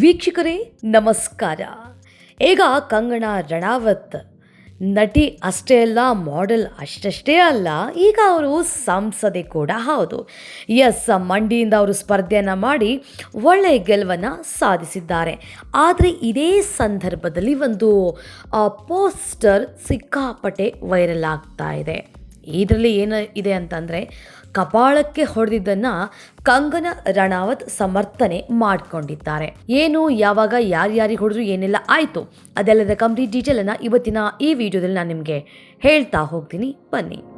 ವೀಕ್ಷಕರೇ, ನಮಸ್ಕಾರ. ಈಗ ಕಂಗಣ ರಣಾವತ್. ನಟಿ ಅಷ್ಟೇ ಅಲ್ಲ ಮಾಡೆಲ್ ಅಷ್ಟಷ್ಟೇ ಅಲ್ಲ, ಈಗ ಅವರು ಸಂಸದೆ ಕೂಡ ಹೌದು. ಎಸ್ ಮಂಡಿಯಿಂದ ಅವರು ಸ್ಪರ್ಧೆಯನ್ನು ಮಾಡಿ ಒಳ್ಳೆಯ ಗೆಲುವನ್ನು ಸಾಧಿಸಿದ್ದಾರೆ. ಆದರೆ ಇದೇ ಸಂದರ್ಭದಲ್ಲಿ ಒಂದು ಪೋಸ್ಟರ್ ಸಿಕ್ಕಾಪಟ್ಟೆ ವೈರಲ್ ಆಗ್ತಾ ಇದೆ. ಇದರಲ್ಲಿ ಏನು ಇದೆ ಅಂತಂದರೆ ಕಪಾಳಕ್ಕೆ ಹೊಡೆದಿದ್ದನ್ನು ಕಂಗನ ರಣಾವತ್ ಸಮರ್ಥನೆ ಮಾಡಿಕೊಂಡಿದ್ದಾರೆ. ಏನು, ಯಾವಾಗ ಯಾರ್ಯಾರಿಗೆ ಹೊಡೆದ್ರು ಏನೆಲ್ಲ, ಆಯಿತು. ಅದೆಲ್ಲದ ಕಂಪ್ಲೀಟ್ ಡೀಟೇಲನ್ನು ಇವತ್ತಿನ ಈ ವಿಡಿಯೋದಲ್ಲಿ ನಾನು ನಿಮಗೆ ಹೇಳ್ತಾ ಹೋಗ್ತೀನಿ. ಬನ್ನಿ.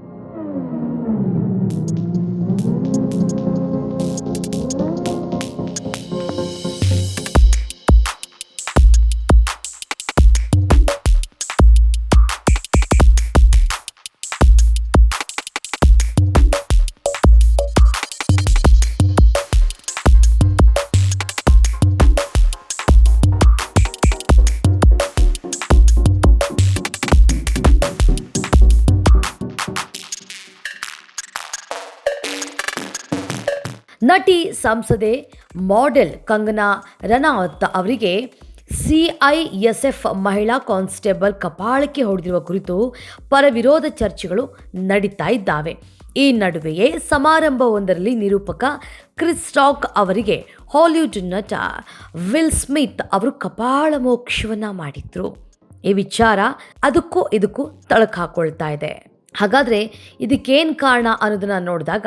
ನಟಿ ಸಂಸದೆ ಮಾಡೆಲ್ ಕಂಗನಾ ರನಾವತ್ ಅವರಿಗೆ ಸಿಐಎಸ್ಎಫ್ ಮಹಿಳಾ ಕಾನ್ಸ್ಟೇಬಲ್ ಕಪಾಳಕ್ಕೆ ಹೊಡೆದಿರುವ ಕುರಿತು ಪರವಿರೋಧ ಚರ್ಚೆಗಳು ನಡೀತಾ ಇದ್ದಾವೆ. ಈ ನಡುವೆಯೇ ಸಮಾರಂಭವೊಂದರಲ್ಲಿ ನಿರೂಪಕ ಕ್ರಿಸ್ಟಾಕ್ ಅವರಿಗೆ ಹಾಲಿವುಡ್ ನಟ ವಿಲ್ ಸ್ಮಿತ್ ಅವರು ಕಪಾಳ ಮೋಕ್ಷವನ್ನು ಮಾಡಿದ್ರು. ಈ ವಿಚಾರ ಅದಕ್ಕೂ ಇದಕ್ಕೂ ತಳಕು ಹಾಕೊಳ್ತಾ ಇದೆ. ಹಾಗಾದರೆ ಇದಕ್ಕೇನು ಕಾರಣ ಅನ್ನೋದನ್ನು ನೋಡಿದಾಗ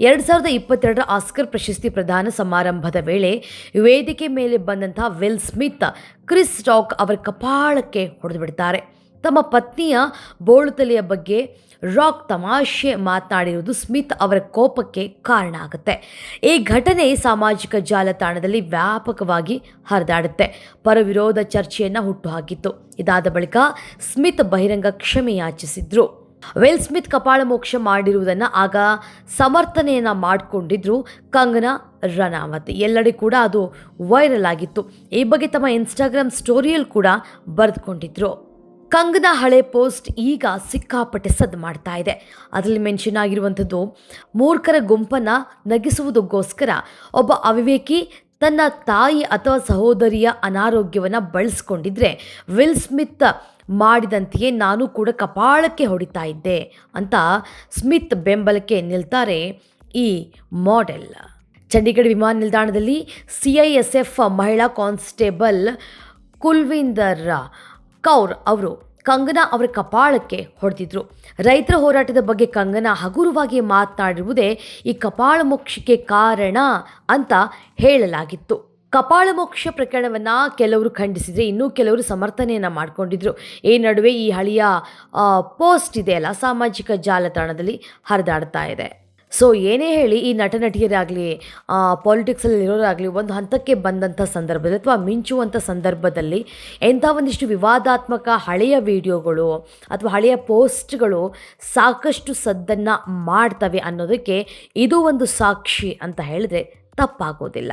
ಎರಡು ಸಾವಿರದ ಇಪ್ಪತ್ತೆರಡರ ಆಸ್ಕರ್ ಪ್ರಶಸ್ತಿ ಪ್ರದಾನ ಸಮಾರಂಭದ ವೇಳೆ ವೇದಿಕೆ ಮೇಲೆ ಬಂದಂಥ ವಿಲ್ ಸ್ಮಿತ್, ಕ್ರಿಸ್ ರಾಕ್ ಅವರ ಕಪಾಳಕ್ಕೆ ಹೊಡೆದು ಬಿಡ್ತಾರೆ ತಮ್ಮ ಪತ್ನಿಯ ಬೋಳುತಲೆಯ ಬಗ್ಗೆ ರಾಕ್ ತಮಾಷೆ ಮಾತನಾಡಿರುವುದು ಸ್ಮಿತ್ ಅವರ ಕೋಪಕ್ಕೆ ಕಾರಣ ಆಗುತ್ತೆ. ಈ ಘಟನೆ ಸಾಮಾಜಿಕ ಜಾಲತಾಣದಲ್ಲಿ ವ್ಯಾಪಕವಾಗಿ ಹರಿದಾಡುತ್ತೆ. ಪರವಿರೋಧ ಚರ್ಚೆಯನ್ನು ಹುಟ್ಟುಹಾಕಿತ್ತು ಇದಾದ ಬಳಿಕ ಸ್ಮಿತ್ ಬಹಿರಂಗ ಕ್ಷಮೆ ಯಾಚಿಸಿದ್ರು ವೆಲ್ ಸ್ಮಿತ್ ಕಪಾಳ ಮೋಕ್ಷ ಮಾಡಿರುವುದನ್ನು ಆಗ ಸಮರ್ಥನೆಯನ್ನು ಮಾಡಿಕೊಂಡಿದ್ರು ಕಂಗನಾ ರನಾವತ್ ಎಲ್ಲೆಡೆ ಕೂಡ ಅದು ವೈರಲ್ ಆಗಿತ್ತು. ಈ ಬಗ್ಗೆ ತಮ್ಮ ಇನ್ಸ್ಟಾಗ್ರಾಮ್ ಸ್ಟೋರಿಯಲ್ಲಿ ಕೂಡ ಬರೆದುಕೊಂಡಿದ್ರು. ಕಂಗನ ಹಳೆ ಪೋಸ್ಟ್ ಈಗ ಸಿಕ್ಕಾಪಟ್ಟೆ ಸದ್ದು ಮಾಡ್ತಾ ಇದೆ. ಅದರಲ್ಲಿ ಮೆನ್ಷನ್ ಆಗಿರುವಂಥದ್ದು, ಮೂರ್ಖರ ಗುಂಪನ್ನು ನಗಿಸುವುದಕ್ಕೋಸ್ಕರ ಒಬ್ಬ ಅವಿವೇಕಿ ತನ್ನ ತಾಯಿ ಅಥವಾ ಸಹೋದರಿಯ ಅನಾರೋಗ್ಯವನ್ನು ಬಳಸ್ಕೊಂಡಿದ್ರೆ ವಿಲ್ ಸ್ಮಿತ್ ಮಾಡಿದಂತೆಯೇ ನಾನು ಕೂಡ ಕಪಾಳಕ್ಕೆ ಹೊಡಿತಾ ಇದ್ದೆ ಅಂತ ಸ್ಮಿತ್ ಬೆಂಬಲಕ್ಕೆ ನಿಲ್ತಾರೆ ಈ ಮಾಡೆಲ್. ಚಂಡೀಗಢ ವಿಮಾನ ನಿಲ್ದಾಣದಲ್ಲಿ ಸಿ ಐ ಎಸ್ ಎಫ್ ಮಹಿಳಾ ಕಾನ್ಸ್ಟೇಬಲ್ ಕುಲ್ವಿಂದರ್ ಕೌರ್ ಅವರು ಕಂಗನಾ ಅವರ ಕಪಾಳಕ್ಕೆ ಹೊಡೆದಿದ್ರು. ರೈತರ ಹೋರಾಟದ ಬಗ್ಗೆ ಕಂಗನಾ ಹಗುರವಾಗಿ ಮಾತನಾಡಿರುವುದೇ ಈ ಕಪಾಳ ಮೋಕ್ಷಕ್ಕೆ ಕಾರಣ ಅಂತ ಹೇಳಲಾಗಿತ್ತು. ಕಪಾಳ ಮೋಕ್ಷ ಪ್ರಕರಣವನ್ನು ಕೆಲವರು ಖಂಡಿಸಿದರೆ ಇನ್ನೂ ಕೆಲವರು ಸಮರ್ಥನೆಯನ್ನು ಮಾಡಿಕೊಂಡಿದ್ರು. ಈ ನಡುವೆ ಈ ಹಳೆಯ ಪೋಸ್ಟ್ ಇದೆಯಲ್ಲ ಸಾಮಾಜಿಕ ಜಾಲತಾಣದಲ್ಲಿ ಹರಿದಾಡ್ತಾ ಇದೆ. ಸೊ, ಏನೇ ಹೇಳಿ ಈ ನಟ ನಟಿಯರಾಗಲಿ ಪಾಲಿಟಿಕ್ಸಲ್ಲಿ ಇರೋರಾಗಲಿ, ಒಂದು ಹಂತಕ್ಕೆ ಬಂದಂಥ ಸಂದರ್ಭದಲ್ಲಿ ಅಥವಾ ಮಿಂಚುವಂಥ ಸಂದರ್ಭದಲ್ಲಿ ಎಂಥ ಒಂದಿಷ್ಟು ವಿವಾದಾತ್ಮಕ ಹಳೆಯ ವಿಡಿಯೋಗಳು ಅಥವಾ ಹಳೆಯ ಪೋಸ್ಟ್ಗಳು ಸಾಕಷ್ಟು ಸದ್ದನ್ನು ಮಾಡ್ತವೆ ಅನ್ನೋದಕ್ಕೆ ಇದು ಒಂದು ಸಾಕ್ಷಿ ಅಂತ ಹೇಳಿದ್ರೆ ತಪ್ಪಾಗೋದಿಲ್ಲ.